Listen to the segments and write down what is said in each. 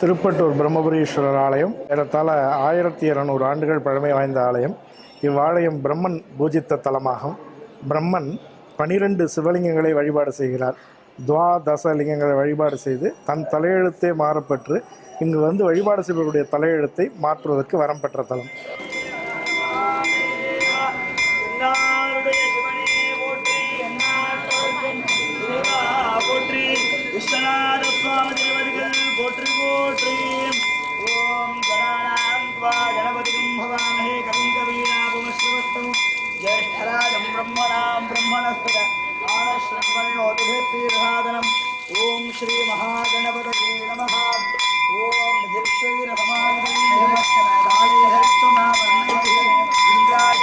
திருப்பட்டூர் பிரம்மபுரீஸ்வரர் ஆலயம் ஏறத்தாழ ஆயிரத்தி இருநூறு ஆண்டுகள் பழமை வாய்ந்த ஆலயம். இவ்வாலயம் பிரம்மன் பூஜித்த தலமாகும். பிரம்மன் பனிரெண்டு சிவலிங்கங்களை வழிபாடு செய்கிறார். துவாதச லிங்கங்களை வழிபாடு செய்து தன் தலையெழுத்தே மாறப்பெற்று இங்கு வந்து வழிபாடு செய்பவருடைய தலையெழுத்தை மாற்றுவதற்கு வரம் பெற்ற தலம். போற்றி விஸ்வநாத சுவாமி प्रीम् ॐ गणानां त्वा गणपतिं भवामहे कविं कवीनापुमश्रवस्तु ज्येष्ठराजं ब्रह्मणां ब्रह्मणस्तुत आनश्रवण्णोतिभिर्तीर्थादनम् ॐ श्रीमहागणपतये नमः ॐ दीक्षैरसमान्वै काले हस्तुमा वर्णये इन्द्राय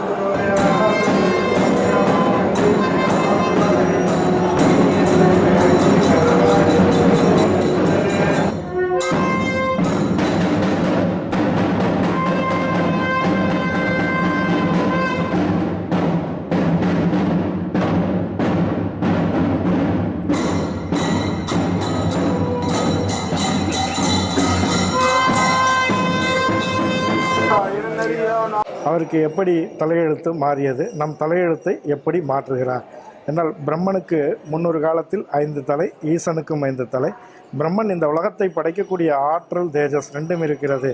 அவருக்கு எப்படி தலையெழுத்து மாறியது? நம் தலையெழுத்தை எப்படி மாற்றுகிறார்? என்னால் பிரம்மனுக்கு முன்னொரு காலத்தில் ஐந்து தலை ஈசனுக்கும் ஐந்து தலை பிரம்மன் இந்த உலகத்தை படைக்கக்கூடிய ஆற்றல் தேஜஸ் ரெண்டும் இருக்கிறது.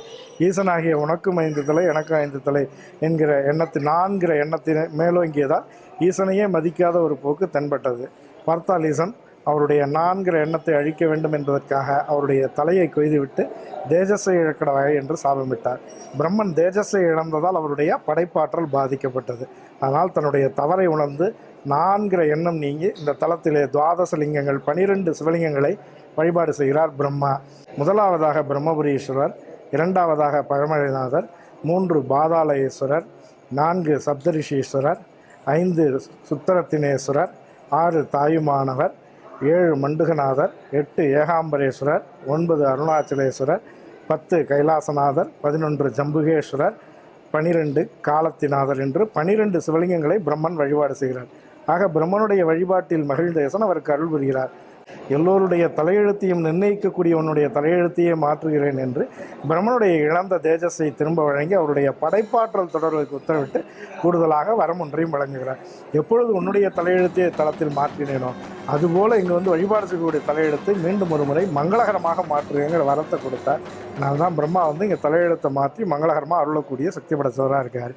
ஈசனாகிய உனக்கும் ஐந்து தலை எனக்கும் ஐந்து தலை என்கிற எண்ணத்து நான்கிற எண்ணத்தினை மேலோங்கியதால் ஈசனையே மதிக்காத ஒரு போக்கு தென்பட்டது. பார்த்தால் ஈசன் அவருடைய நான்கிற எண்ணத்தை அழிக்க வேண்டும் என்பதற்காக அவருடைய தலையை கொய்துவிட்டு தேஜஸை இழக்கடவாய் என்று சாபமிட்டார் பிரம்மன் தேஜஸை இழந்ததால் அவருடைய படைப்பாற்றல் பாதிக்கப்பட்டது. அதனால் தன்னுடைய தவறை உணர்ந்து நான்கிற எண்ணம் நீங்கி இந்த தலத்திலே துவாதச லிங்கங்கள் பனிரெண்டு சிவலிங்கங்களை வழிபாடு செய்கிறார் பிரம்மா. முதலாவதாக பிரம்மபுரீஸ்வரர் இரண்டாவதாக பழமழைநாதர் மூன்று பாதாளேஸ்வரர் நான்கு சப்தரிஷீஸ்வரர் ஐந்து சுத்தரத்தினேஸ்வரர் ஆறு தாயுமானவர் ஏழு மண்டுகநாதர் எட்டு ஏகாம்பரேஸ்வரர் ஒன்பது அருணாச்சலேஸ்வரர் பத்து கைலாசநாதர் பதினொன்று ஜம்புகேஸ்வரர் பனிரெண்டு காலத்திநாதர் என்று பனிரெண்டு சிவலிங்கங்களை பிரம்மன் வழிபாடு செய்கிறார். ஆக பிரம்மனுடைய வழிபாட்டில் மகிழ்ந்த யசன் அவருக்கு அருள் புரிகிறார். எல்லோருடைய தலையெழுத்தையும் நிர்ணயிக்கக்கூடிய உன்னுடைய தலையெழுத்தையே மாற்றுகிறேன் என்று பிரம்மனுடைய இழந்த தேஜஸை திரும்ப வழங்கி அவருடைய படைப்பாற்றல் தொடர்புக்கு உத்தரவிட்டு கூடுதலாக வரம் ஒன்றையும் வழங்குகிறார். எப்பொழுது உன்னுடைய தலையெழுத்தையே தளத்தில் மாற்றினேனோ அதுபோல் இங்கு வந்து வழிபாடு செய்யக்கூடிய தலையெழுத்தை மீண்டும் ஒரு முறை மங்களகரமாக மாற்றுங்கிற வரத்தை கொடுத்தார். அதனால தான் பிரம்மா வந்து இங்கே தலையெழுத்தை மாற்றி மங்களகரமாக அருளக்கூடிய சக்தி படைத்தவராக இருக்கார்.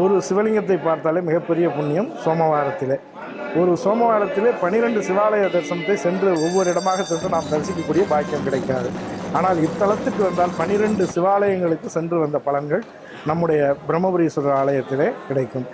ஒரு சிவலிங்கத்தை பார்த்தாலே மிகப்பெரிய புண்ணியம் சோமவாரத்திலே. ஒரு சோமவாரத்திலே பனிரெண்டு சிவாலய தரிசனத்தை சென்று ஒவ்வொரு இடமாக சென்று நாம் தரிசிக்கக்கூடிய பாக்கியம் கிடைக்காது. ஆனால் இத்தலத்துக்கு வந்தால் பனிரெண்டு சிவாலயங்களுக்கு சென்று வந்த பலன்கள் நம்முடைய பிரம்மபுரீஸ்வரர் ஆலயத்திலே கிடைக்கும்.